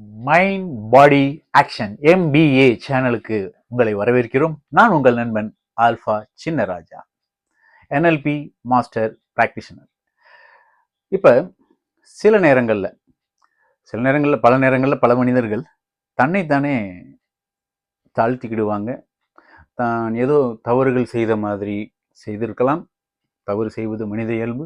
Mind பாடி action MBA சேனலுக்கு உங்களை வரவேற்கிறோம். நான் உங்கள் நண்பன் Alpha Chinnaraja NLP master practitioner இப்போ சில நேரங்களில் சில நேரங்களில் பல நேரங்களில் பல மனிதர்கள் தன்னைத்தானே தாழ்த்திக்கிடுவாங்க. தான் ஏதோ தவறுகள் செய்த மாதிரி செய்திருக்கலாம். தவறு செய்வது மனித இயல்பு.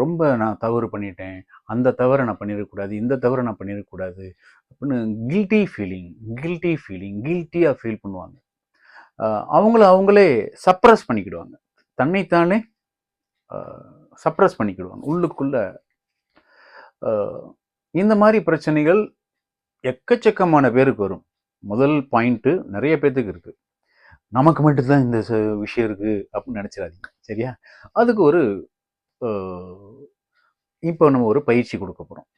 ரொம்ப நான் தவறு பண்ணிட்டேன். அந்த தவறை நான் பண்ணிடக்கூடாது இந்த தவறை நான் பண்ணிடக்கூடாது அப்படின்னு கில்ட்டி ஃபீலிங் கில்ட்டி ஃபீலிங் கில்ட்டியாக ஃபீல் பண்ணுவாங்க. அவங்கள அவங்களே சப்ரஸ் பண்ணிக்கிடுவாங்க. தன்னைத்தானே சப்ரஸ் பண்ணிக்கிடுவாங்க. உள்ளுக்குள்ள இந்த மாதிரி பிரச்சனைகள் எக்கச்சக்கமான பேருக்கு வரும். முதல் பாயிண்ட்டு நிறைய பேர்த்துக்கு இருக்குது நமக்கு மட்டும்தான் இந்த விஷயம் இருக்குது அப்படின்னு நினச்சிடாதீங்க சரியா? அதுக்கு ஒரு இப்போ நம்ம ஒரு பயிற்சி கொடுக்க போகிறோம்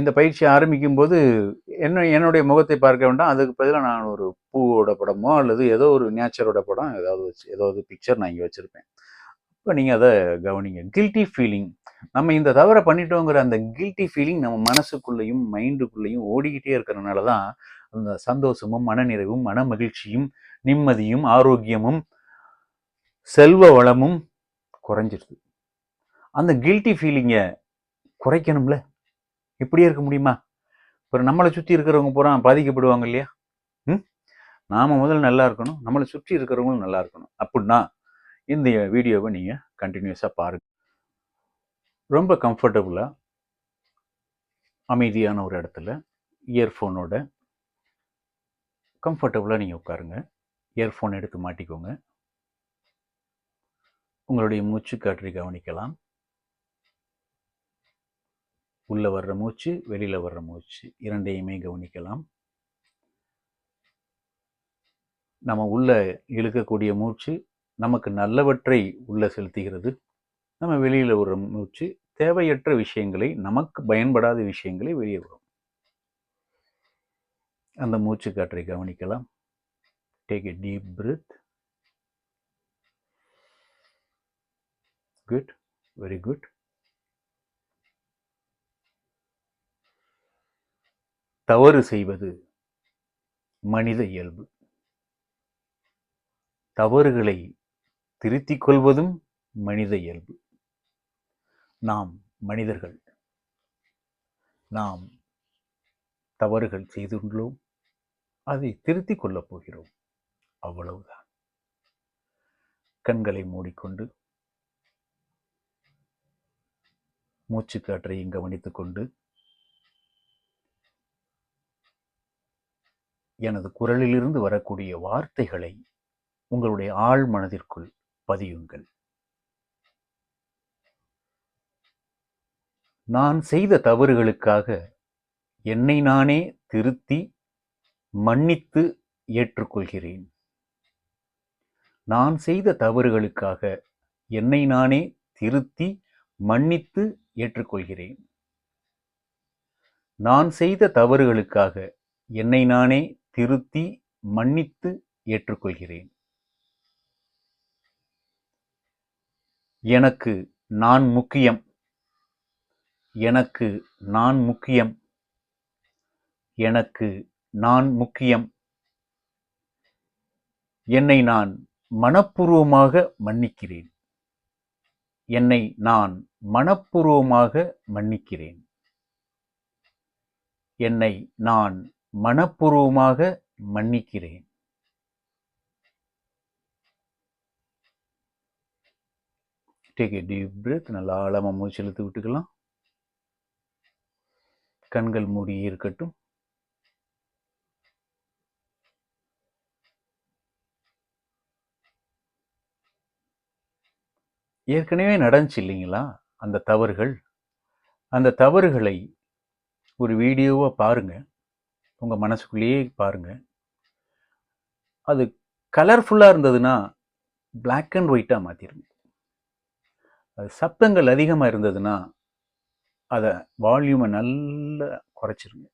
இந்த பயிற்சி ஆரம்பிக்கும் போது என்ன என்னுடைய முகத்தை பார்க்க வேண்டாம். அதுக்கு பதிலாக நான் ஒரு பூவோட படமோ அல்லது ஏதோ ஒரு நேச்சரோட படம் ஏதாவது வச்சு ஏதாவது பிக்சர் நான் இங்கே வச்சுருப்பேன். இப்போ நீங்கள் அதை கவனிங்க. கில்ட்டி ஃபீலிங் நம்ம இந்த தவறை பண்ணிட்டோங்கிற அந்த கில்ட்டி ஃபீலிங் நம்ம மனசுக்குள்ளேயும் மைண்டுக்குள்ளேயும் ஓடிக்கிட்டே இருக்கிறனால தான் அந்த சந்தோஷமும் மனநிறைவும் மன மகிழ்ச்சியும் நிம்மதியும் ஆரோக்கியமும் செல்வ வளமும் குறைஞ்சிருது. அந்த கில்ட்டி ஃபீலிங்கை குறைக்கணும்ல? இப்படியே இருக்க முடியுமா? இப்போ நம்மளை சுற்றி இருக்கிறவங்க பூரா பாதிக்கப்படுவாங்க இல்லையா? ம்? நாம் முதல்ல நல்லா இருக்கணும். நம்மளை சுற்றி இருக்கிறவங்களும் நல்லா இருக்கணும். அப்படின்னா இந்த வீடியோவை நீங்கள் கண்டினியூஸாக பாருங்க. ரொம்ப கம்ஃபர்டபுளாக அமைதியான ஒரு இடத்துல இயர்ஃபோனோட கம்ஃபர்டபுளாக நீங்கள் உட்காருங்க. இயர்ஃபோன் எடுத்து மாட்டிக்கோங்க. உங்களுடைய மூச்சு காற்றை கவனிக்கலாம். உள்ளே வர்ற மூச்சு வெளியில் வர்ற மூச்சு. இரண்டையுமே கவனிக்கலாம். நம்ம உள்ளே இழுக்கக்கூடிய மூச்சு நமக்கு நல்லவற்றை உள்ளே செலுத்துகிறது. நம்ம வெளியில் வர்ற மூச்சு தேவையற்ற விஷயங்களை நமக்கு பயன்படாத விஷயங்களை வெளியே வரும். அந்த மூச்சு காற்றை கவனிக்கலாம். Take a deep breath good very good தவறு செய்வது மனித இயல்பு. தவறுகளை திருத்திக் கொள்வதும் மனித இயல்பு. நாம் மனிதர்கள். நாம் தவறுகள் செய்துள்ளோம். அதை திருத்திக் கொள்ளப் போகிறோம். அவ்வளவுதான். கண்களை மூடிக்கொண்டு மூச்சுக்காற்றையும் கவனித்துக் எனது குரலிலிருந்து வரக்கூடிய வார்த்தைகளை உங்களுடைய ஆழ் மனதிற்குள் பதியுங்கள். நான் செய்த தவறுகளுக்காக என்னை நானே திருத்தி மன்னித்து ஏற்றுக்கொள்கிறேன். நான் செய்த தவறுகளுக்காக என்னை நானே திருத்தி மன்னித்து ஏற்றுக்கொள்கிறேன். நான் செய்த தவறுகளுக்காக என்னை நானே திருத்தி மன்னித்து ஏற்றுக்கொள்கிறேன். எனக்கு நான் முக்கியம். எனக்கு நான் முக்கியம். எனக்கு நான் முக்கியம். என்னை நான் மனப்பூர்வமாக மன்னிக்கிறேன். என்னை நான் மனப்பூர்வமாக மன்னிக்கிறேன். என்னை நான் மனப்பூர்வமாக மன்னிக்கிறேன். டேக் ஏ டீப் பிரெத் நல்லா ஆழமாக மூச்சு இழுத்து விட்டுக்கலாம். கண்கள் மூடி இருக்கட்டும். ஏற்கனவே நடந்துச்சு இல்லைங்களா? அந்த தவறுகள். அந்த தவறுகளை ஒரு வீடியோவாக பாருங்க. உங்கள் மனசுக்குள்ளேயே பாருங்கள் அது கலர்ஃபுல்லாக இருந்ததுன்னா பிளாக் அண்ட் ஒயிட்டாக மாற்றிருங்க அது சப்தங்கள் அதிகமாக இருந்ததுன்னா அதை வால்யூமை நல்லா குறைச்சிருங்க.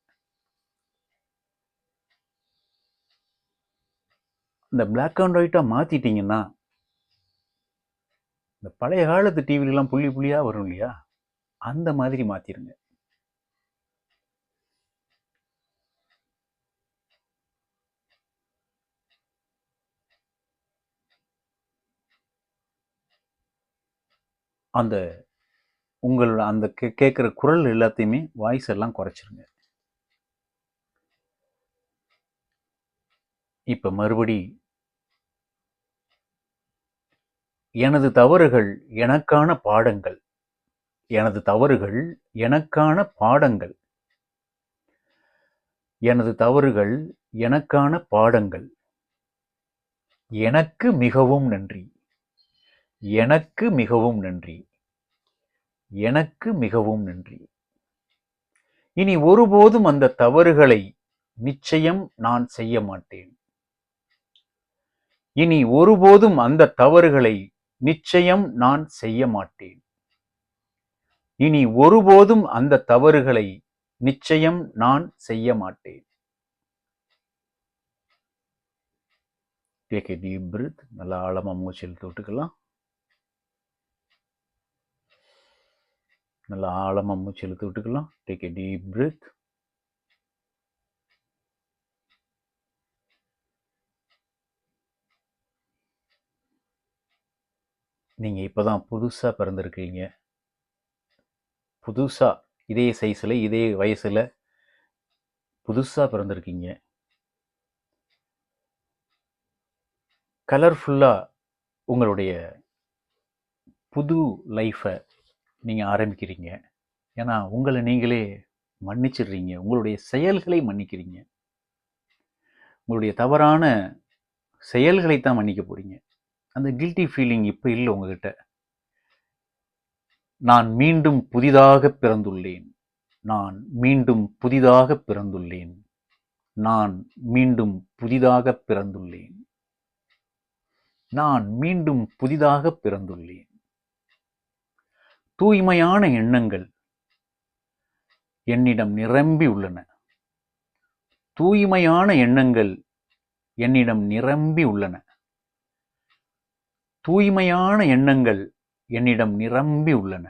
இந்த பிளாக் அண்ட் ஒயிட்டாக மாற்றிட்டீங்கன்னா இந்த பழைய காலத்து டிவிலெலாம் புள்ளி புள்ளியாக வரும் இல்லையா? அந்த மாதிரி மாற்றிருங்க அந்த உங்கள் அந்த கே கேட்குற குரல் எல்லாத்தையுமே வாய்ஸ் எல்லாம் குறைச்சிருங்க. இப்போ மறுபடி எனது தவறுகள் எனக்கான பாடங்கள் எனது தவறுகள் எனக்கான பாடங்கள் எனது தவறுகள் எனக்கான பாடங்கள் எனக்கு மிகவும் நன்றி. எனக்கு மிகவும் நன்றி. எனக்கு மிகவும் நன்றி. இனி ஒருபோதும் அந்த தவறுகளை நிச்சயம் நான் செய்ய மாட்டேன். இனி ஒருபோதும் அந்த தவறுகளை நிச்சயம் நான் செய்ய மாட்டேன். இனி ஒருபோதும் அந்த தவறுகளை நிச்சயம் நான் செய்ய மாட்டேன். டேக் டீப் பிரித் நல்லா ஆழமா மூச்சில் தொட்டுக்கலாம். நல்லா ஆழமாக மூச்சு இழுத்து விட்டுக்கலாம். டேக் ஏ டீப் பிரித் இப்போ தான் புதுசாக பிறந்திருக்கீங்க. புதுசாக இதே சைஸில் இதே வயசில் புதுசாக பிறந்திருக்கீங்க. கலர்ஃபுல்லாக உங்களுடைய புது லைஃப்பை நீங்கள் ஆரம்பிக்கிறீங்க. ஏன்னா உங்களை நீங்களே மன்னிச்சிடுறீங்க. உங்களுடைய செயல்களை மன்னிக்கிறீங்க. உங்களுடைய தவறான செயல்களை தான் மன்னிக்க போகிறீங்க அந்த கில்ட்டி ஃபீலிங் இப்போ இல்லை உங்ககிட்ட. நான் மீண்டும் புதிதாக பிறந்துள்ளேன். நான் மீண்டும் புதிதாக பிறந்துள்ளேன். நான் மீண்டும் புதிதாக பிறந்துள்ளேன். நான் மீண்டும் புதிதாக பிறந்துள்ளேன். தூய்மையான எண்ணங்கள் என்னிடம் நிரம்பி உள்ளன. தூய்மையான எண்ணங்கள் என்னிடம் நிரம்பி உள்ளன. தூய்மையான எண்ணங்கள் என்னிடம் நிரம்பி உள்ளன.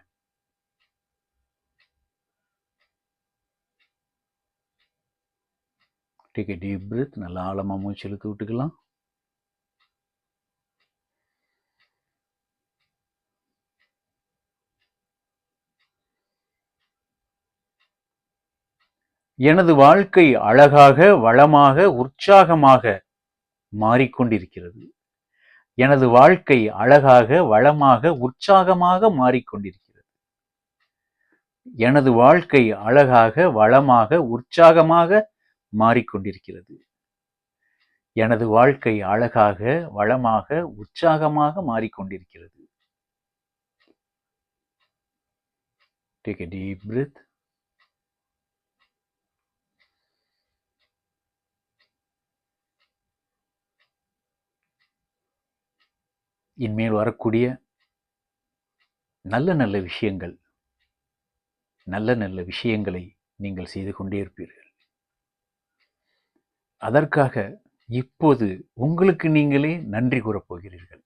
டேக் டீப் பிரித் நல்லா ஆழமாக மூச்சு இழுத்து விட்டுக்கலாம். எனது வாழ்க்கை அழகாக வளமாக உற்சாகமாக மாறிக்கொண்டிருக்கிறது. எனது வாழ்க்கை அழகாக வளமாக உற்சாகமாக மாறிக்கொண்டிருக்கிறது. எனது வாழ்க்கை அழகாக வளமாக உற்சாகமாக மாறிக்கொண்டிருக்கிறது. எனது வாழ்க்கை அழகாக வளமாக உற்சாகமாக மாறிக்கொண்டிருக்கிறது. Take a deep breath. இனிமேல் வரக்கூடிய நல்ல நல்ல விஷயங்கள் நல்ல நல்ல விஷயங்களை நீங்கள் செய்து கொண்டே இருப்பீர்கள். அதற்காக இப்போது உங்களுக்கு நீங்களே நன்றி கூறப் போகிறீர்கள்.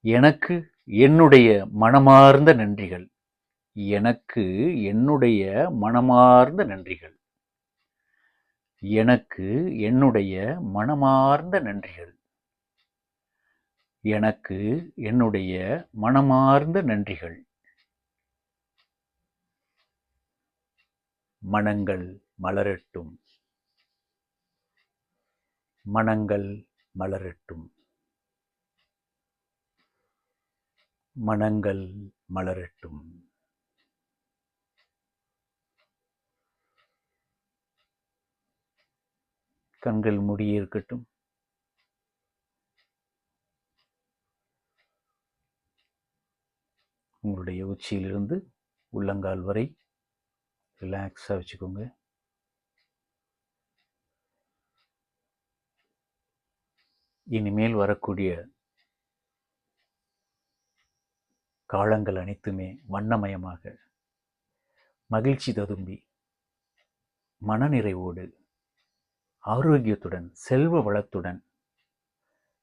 எனக்கு என்னுடைய மனமார்ந்த நன்றிகள். எனக்கு என்னுடைய மனமார்ந்த நன்றிகள். எனக்கு என்னுடைய மனமார்ந்த நன்றிகள். எனக்கு என்னுடைய மனமார்ந்த நன்றிகள். மனங்கள் மலரட்டும். மனங்கள் மலரட்டும். மனங்கள் மலரட்டும். கண்கள் முடியிருக்கட்டும் உங்களுடைய உச்சியிலிருந்து உள்ளங்கால் வரை ரிலாக்ஸாக வச்சுக்கோங்க. இனிமேல் வரக்கூடிய காலங்கள் அனைத்துமே வண்ணமயமாக மகிழ்ச்சி ததும்பி மனநிறைவோடு ஆரோக்கியத்துடன் செல்வ வளத்துடன்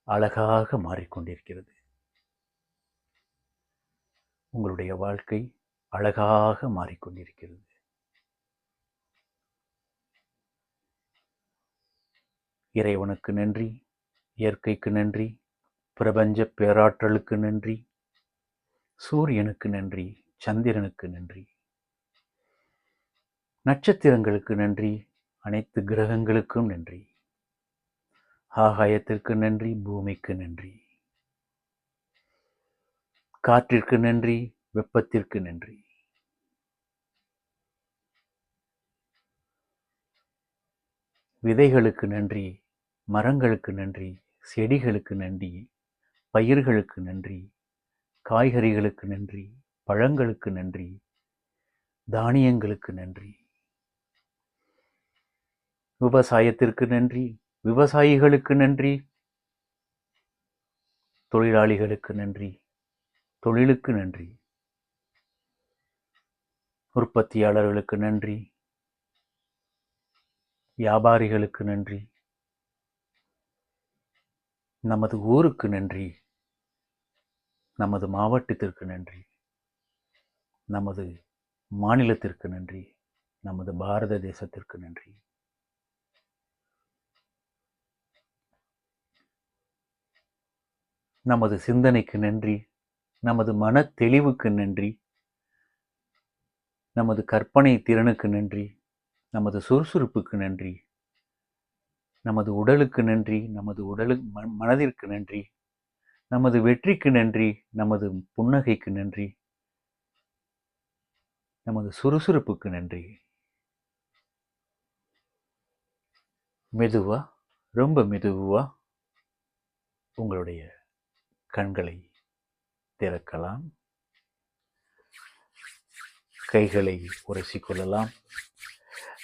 அழகாக மாறிக்கொண்டிருக்கிறது. உங்களுடைய வாழ்க்கை அழகாக மாறிக்கொண்டிருக்கிறது. இறைவனுக்கு நன்றி இயற்கைக்கு நன்றி பிரபஞ்ச பேராற்றலுக்கு நன்றி சூரியனுக்கு நன்றி சந்திரனுக்கு நன்றி நட்சத்திரங்களுக்கு நன்றி அனைத்து கிரகங்களுக்கும் நன்றி ஆகாயத்திற்கு நன்றி பூமிக்கு நன்றி. காற்றிற்கு நன்றி வெப்பத்திற்கு நன்றி. விதைகளுக்கு நன்றி மரங்களுக்கு நன்றி செடிகளுக்கு நன்றி பயிர்களுக்கு நன்றி காய்கறிகளுக்கு நன்றி பழங்களுக்கு நன்றி தானியங்களுக்கு நன்றி. விவசாயத்திற்கு நன்றி விவசாயிகளுக்கு நன்றி தொழிலாளிகளுக்கு நன்றி. தொழிலுக்கு நன்றி. உற்பத்தியாளர்களுக்கு நன்றி. வியாபாரிகளுக்கு நன்றி. நமது ஊருக்கு நன்றி. நமது மாவட்டத்திற்கு நன்றி. நமது மாநிலத்திற்கு நன்றி. நமது பாரத தேசத்திற்கு நன்றி. நமது சிந்தனைக்கு நன்றி. நமது மன தெளிவுக்கு நன்றி. நமது கற்பனை திறனுக்கு நன்றி. நமது சுறுசுறுப்புக்கு நன்றி. நமது உடலுக்கு நன்றி. நமது உடலு மனதிற்கு நன்றி. நமது வெற்றிக்கு நன்றி. நமது புன்னகைக்கு நன்றி. நமது சுறுசுறுப்புக்கு நன்றி. மெதுவா ரொம்ப மெதுவா உங்களுடைய கண்களை திறக்கலாம். கைகளை உரசிக்கொள்ளலாம்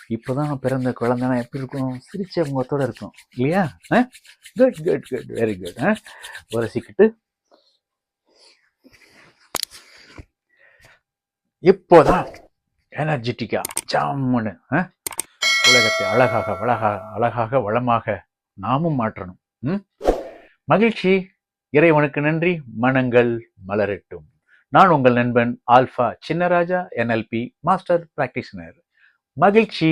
இப்போதான் பிறந்த குழந்தைனா எப்படி இருக்கும்? சிரிச்ச முகத்தோட இருக்கும். இல்லையா? Good good good very good உரசிக்கிட்டு. இப்போதான் எனர்ஜெட்டிக்காக ஜாமுன்னு ஆ? உலகத்தை அழகாக அழகாக அழகாக வளமாக நாமும் மாற்றணும். ம்? மகிழ்ச்சி. இறைவனுக்கு நன்றி மனங்கள் மலரட்டும். நான் உங்கள் நண்பன் Alpha Chinnaraja NLP master practitioner மகிழ்ச்சி!